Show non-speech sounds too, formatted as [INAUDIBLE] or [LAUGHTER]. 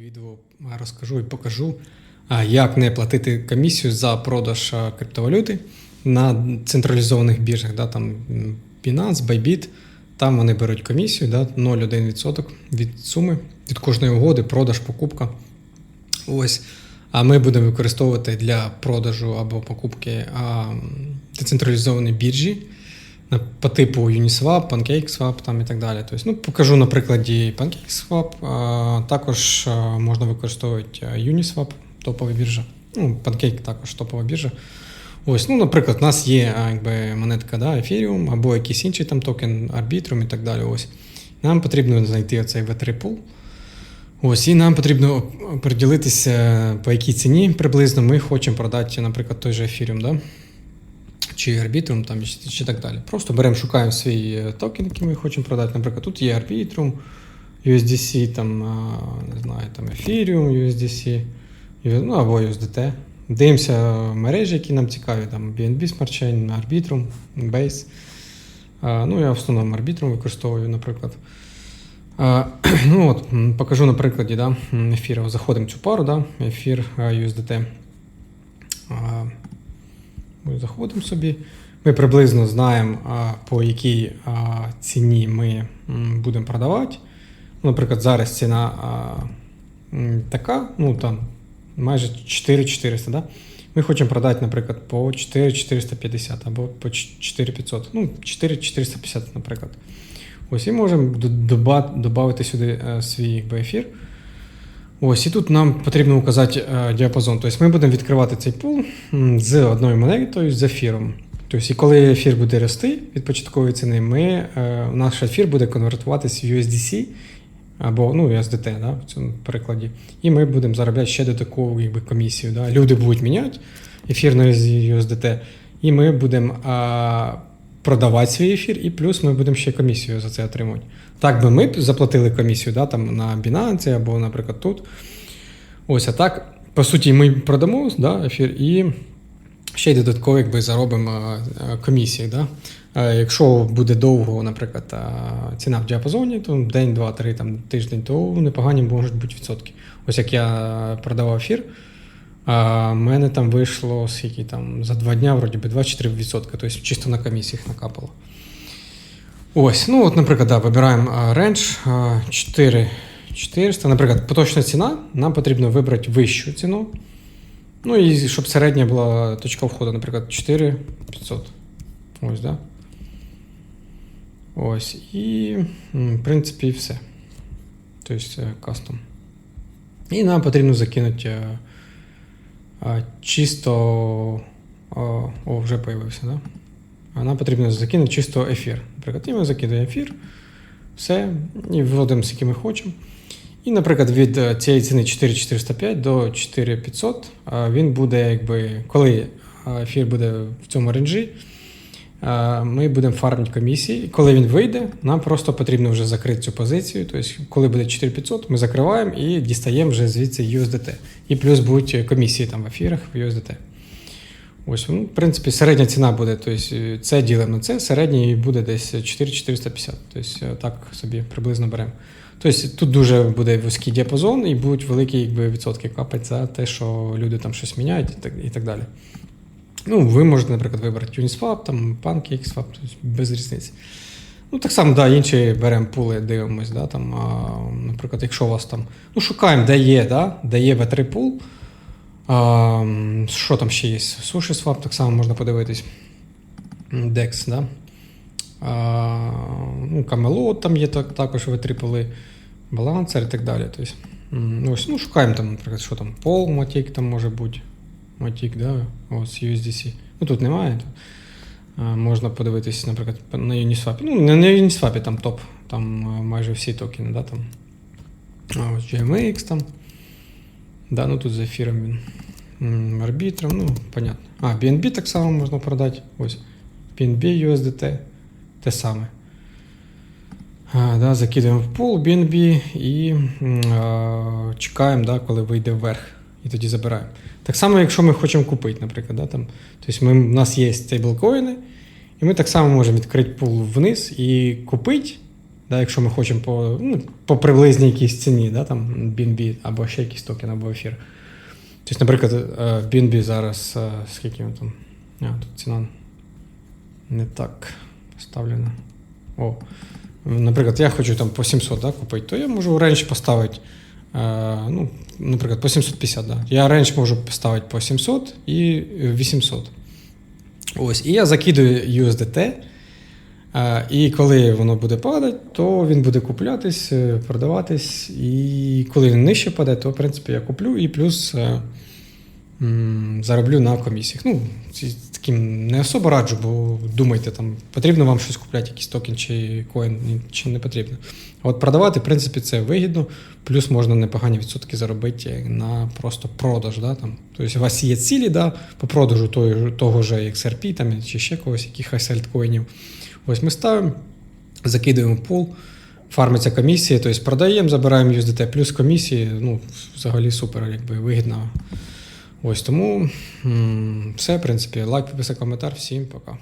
відео розкажу і покажу, як не платити комісію за продаж криптовалюти на централізованих біржах. Да, там Binance, Bybit, там вони беруть комісію да, 0,1% від суми, від кожної угоди, продаж, покупка. Ось. А ми будемо використовувати для продажу або покупки а, децентралізовані біржі по типу Uniswap, PancakeSwap там і так далі. Тобто, ну, покажу на прикладі PancakeSwap. Також можна використовувати Uniswap, топова біржа. Ну, Pancake також топова біржа. Ось, ну, наприклад, у нас є якби, монетка да, Ethereum або якийсь інший там токен, Arbitrum і так далі. Ось. Нам потрібно знайти оцей V3 pool. Ось, і нам потрібно приділитися, по якій ціні приблизно ми хочемо продати, наприклад, той же Ethereum, да? Чи Arbitrum, там, чи, чи так далі. Просто беремо, шукаємо свій е, токен, який ми хочемо продати. Наприклад, тут є Arbitrum, USDC, там, не знаю, там Ethereum, USDC, ну, або USDT. Дивимося мережі, які нам цікаві, там BNB Smart Chain, Arbitrum, Base. Ну, я в основному Arbitrum використовую, наприклад. [CLEARS THROAT] Ну от, покажу на прикладі да, ефіру. Заходимо в цю пару, да, ефір USDT. Ми заходимо собі. Ми приблизно знаємо, по якій ціні ми будемо продавати. Наприклад, зараз ціна така, ну там майже 4400. Да? Ми хочемо продати, наприклад, по 4450 або по 4500. Ну, 4450, наприклад. Ось і можемо додати сюди е, свій ефір. Ось, і тут нам потрібно указати е, діапазон. Тобто ми будемо відкривати цей пул з одною монетою, з ефіром. Тобто, і коли ефір буде рости від початкової ціни, ми, е, наш ефір буде конвертуватись в USDC або ну, USDT да, в цьому перекладі. І ми будемо заробляти ще додаткову якби, комісію. Да. Люди будуть міняти ефір на USDT, і ми будемо продавати свій ефір, і плюс ми будемо ще комісію за це отримувати. Так би ми заплатили комісію да, там, на Binance або, наприклад, тут. Ось, а так, по суті, ми продамо да, ефір і ще й додатково якби, заробимо а, комісії. Да? Якщо буде довго, наприклад, ціна в діапазоні, то день, два, три, там, тиждень, то непогані можуть бути відсотки. Ось як я продавав ефір, а в мене там вийшло скільки там за два дня, вроді би 24%, тобто чисто на комісіях накапало. Ось, ну от, наприклад, да, вибираємо а, рендж а, 4 400. Наприклад, поточна ціна, нам потрібно вибрати вищу ціну. Ну і щоб середня була точка входу, наприклад, 4500. Ось, да. Ось. І, м, в принципі, і все. Тобто е, кастом. І нам потрібно закинути е, а, чисто. О, вже появився, да? Нам потрібно закинути чисто ефір. Наприклад, і ми закидаємо ефір, все, і вводимо, скільки ми хочемо. І, наприклад, від е, цієї ціни 4405 до 4500 він буде, якби, коли ефір буде в цьому ренджі, ми будемо фармити комісії. Коли він вийде, нам просто потрібно вже закрити цю позицію. Тобто, коли буде 4500, ми закриваємо і дістаємо вже звідси USDT. І плюс будуть комісії там в ефірах в USDT. Ось, ну, в принципі, середня ціна буде, тобто це ділимо на це, середній буде десь 4450. Тобто так собі приблизно беремо. Тобто тут дуже буде вузький діапазон і будуть великі якби, відсотки капати за те, що люди там щось міняють і так, і так далі. Ну, ви можете, наприклад, вибрати Uniswap, там, PancakeSwap, тобто без різниці. Ну, так само, да, інші беремо пули, дивимось, да, там, а, наприклад, якщо у вас там, ну, шукаємо, де є, да, де є V3 пул. А, що там ще є? SushiSwap, так само можна подивитись. DEX, да? А, ну, Camelot там є так, також V3 пули, балансер і так далі. Тобто, ось, ну, шукаємо там, наприклад, що там, Pol, Matic там може бути. Matic, да? Ось USDC. Ну тут немає. А, можна подивитись, наприклад, на Uniswap. Ну, не на Uniswap, там топ, там майже всі токени, да, там. Ось GMX там. Да, ну тут з ефіром він. Арбітром, ну, понятно. А, BNB так само можна продати. Ось. BNB USDT. Те саме. А, да, закидаємо в пул BNB і а, чекаємо, да, коли вийде вверх. І тоді забираємо. Так само, якщо ми хочемо купити, наприклад. Да, там, тобто ми, у нас є стейблкоїни, і ми так само можемо відкрити пул вниз і купити Да, якщо ми хочемо по, ну, по приблизній якійсь ціні, да, там BNB або ще якийсь токен, або ефір. Тобто, наприклад, е, BNB зараз е, скільки він там? А, тут ціна не так поставлена. О, наприклад, я хочу там по 700 да, купити, то я можу рейндж поставити, ну, наприклад, по 750. Да. Я рейндж можу поставити по 700 і 800. Ось, і я закидую USDT. е, І коли воно буде падати, то він буде куплятись, е, продаватись. І коли він нижче паде, то в принципі я куплю і плюс е, зароблю на комісіях. Ну, таким не особо раджу, бо думайте, там потрібно вам щось купляти, якийсь токен чи коін, чи не потрібно. От продавати, в принципі, це вигідно, плюс можна непогані відсотки заробити на просто продаж. Да, там. Тобто у вас є цілі да, по продажу того, того же XRP там, чи ще когось, якихось альткоїнів. Ось ми ставимо, закидуємо пул, фармиться комісія, тобто продаємо, забираємо USDT, плюс комісії, ну, взагалі супер, якби вигідно. Ось тому все, в принципі, лайк, підписка, коментар. Всім пока.